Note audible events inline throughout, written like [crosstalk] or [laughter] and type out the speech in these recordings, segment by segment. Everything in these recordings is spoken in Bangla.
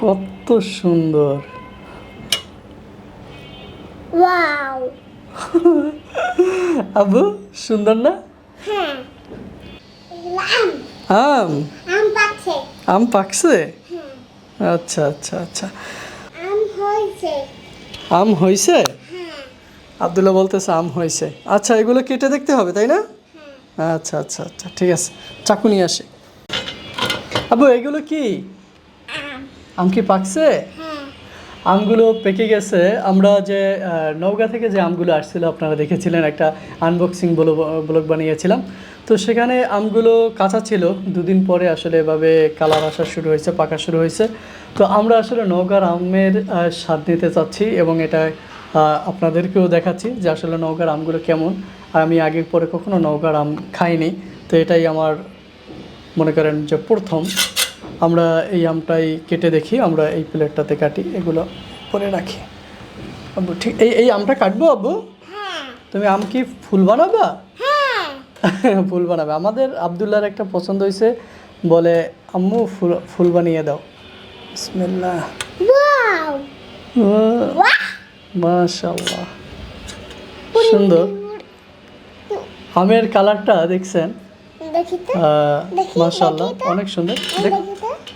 কত সুন্দর। ওয়াও। [laughs] আবু সুন্দর না? হ্যাঁ। আম। আম। পাচ্ছে। আম পাকছে? হ্যাঁ। আচ্ছা আচ্ছা আচ্ছা। আম হয়েছে। আম হয়েছে? হ্যাঁ। আবদুল্লাহ বলতেছে আম হয়েছে। আচ্ছা এগুলো কেটে দেখতে হবে তাই না? হ্যাঁ। আচ্ছা আচ্ছা আচ্ছা ঠিক আছে। চাকু নিয়ে আসে। আবু এগুলো কি? আম কি পাকছে? আমগুলো পেকে গেছে। আমরা যে নওগাঁ থেকে যে আমগুলো আসছিল, আপনারা দেখেছিলেন, একটা আনবক্সিং ব্লগ বানিয়েছিলাম। তো সেখানে আমগুলো কাঁচা ছিল। দুদিন পরে আসলে এভাবে কালার আসা শুরু হয়েছে, পাকা শুরু হয়েছে। তো আমরা আসলে নওগাঁর আমের স্বাদ নিতে চাচ্ছি এবং এটা আপনাদেরকেও দেখাচ্ছি যে আসলে নওগাঁর আমগুলো কেমন। আর আমি আগের পরে কখনো নওগাঁর আম খাইনি। তো এটাই আমার মনে করেন যে প্রথম। আমরা এই আমটাই কেটে দেখি আমরা এই প্লেটটাতে কাটি এগুলো করে রাখি। আব্বু ঠিক এই এই আমটা কাটবো আব্বু? হ্যাঁ। তুমি আম কি ফুল বানাবা? হ্যাঁ। [laughs] ফুল বানাবে। আমাদের আবদুল্লাহর একটা পছন্দ হয়েছে বলে আম্মু ফুল ফুল বানিয়ে দাও। বিসমিল্লাহ। মাশাল্লাহ সুন্দর। আমের কালারটা দেখছেন? মাশাল্লাহ অনেক সুন্দর। দেখ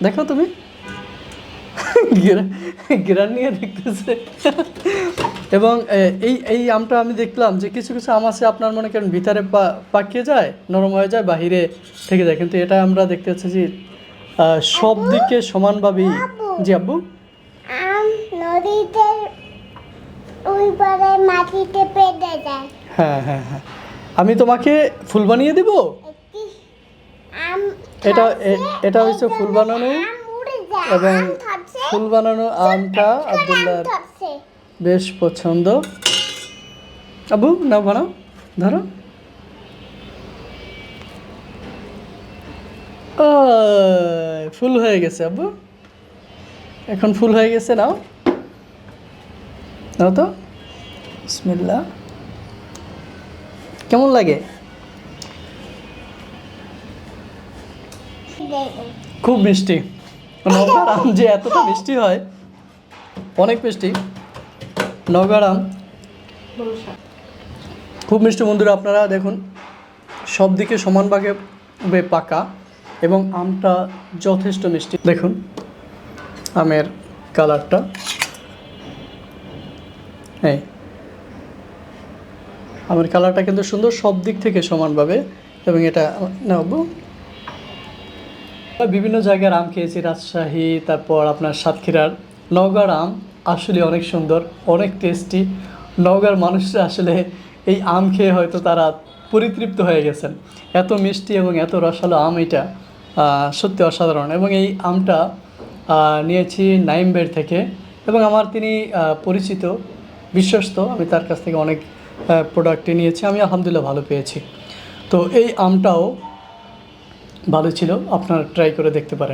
দেখো তুমি। গিরান নিয়ে দেখতেছে। এবং এই এই আমটা আমি দেখলাম যে কিছু কিছু আম আছে আপনার মনে করেন ভিতরে পাকিয়ে যায় নরম হয়ে যায় বাহিরে থেকে যায়। কিন্তু এটা আমরা দেখতে পাচ্ছি যে সব দিকে সমানভাবেই। জি আব্বু আম নদীতে ওই পারে মাটিতে পেটে যায়। হ্যাঁ হ্যাঁ হ্যাঁ। আমি তোমাকে ফুল বানিয়ে দিব? এটা এটা হচ্ছে ফুল বানানো এবং ফুল বানানো আমটা আম আবদুল্লাহর ধরছে। বেশ পছন্দ। আবু নাও বানাও ধরো। ফুল হয়ে গেছে আব্বু। এখন ফুল হয়ে গেছে নাও। নাও তো। বিসমিল্লাহ। কেমন লাগে? খুব মিষ্টি। নগার আম যে এতটা মিষ্টি হয়, অনেক মিষ্টি। নগার আম খুব মিষ্টি বন্ধুরা, আপনারা দেখুন, সব দিকে সমানভাগে বে- পাকা এবং আমটা যথেষ্ট মিষ্টি। দেখুন, আমের কালারটা। হ্যাঁ আমের কালারটা কিন্তু সুন্দর সব দিক থেকে সমানভাবে এবং এটা নেব বিভিন্ন জায়গার আম খেয়েছি, রাজশাহী, তারপর আপনার সাতক্ষীরার নওগাঁর আম আসলে অনেক সুন্দর, অনেক টেস্টি নওগাঁর মানুষরা আসলে এই আম খেয়ে হয়তো তারা পরিতৃপ্ত হয়ে গেছেন। এত মিষ্টি এবং এত রসালো আম এটা সত্যি অসাধারণ। এবং এই আমটা নিয়েছি নাইমবের থেকে। এবং আমার তিনি পরিচিত, বিশ্বস্ত। আমি তার কাছ থেকে অনেক প্রোডাক্টই নিয়েছি। আমি আলহামদুলিল্লাহ ভালো পেয়েছি। তো এই আমটাও ভালো ছিল আপনারা ট্রাই করে দেখতে পারেন।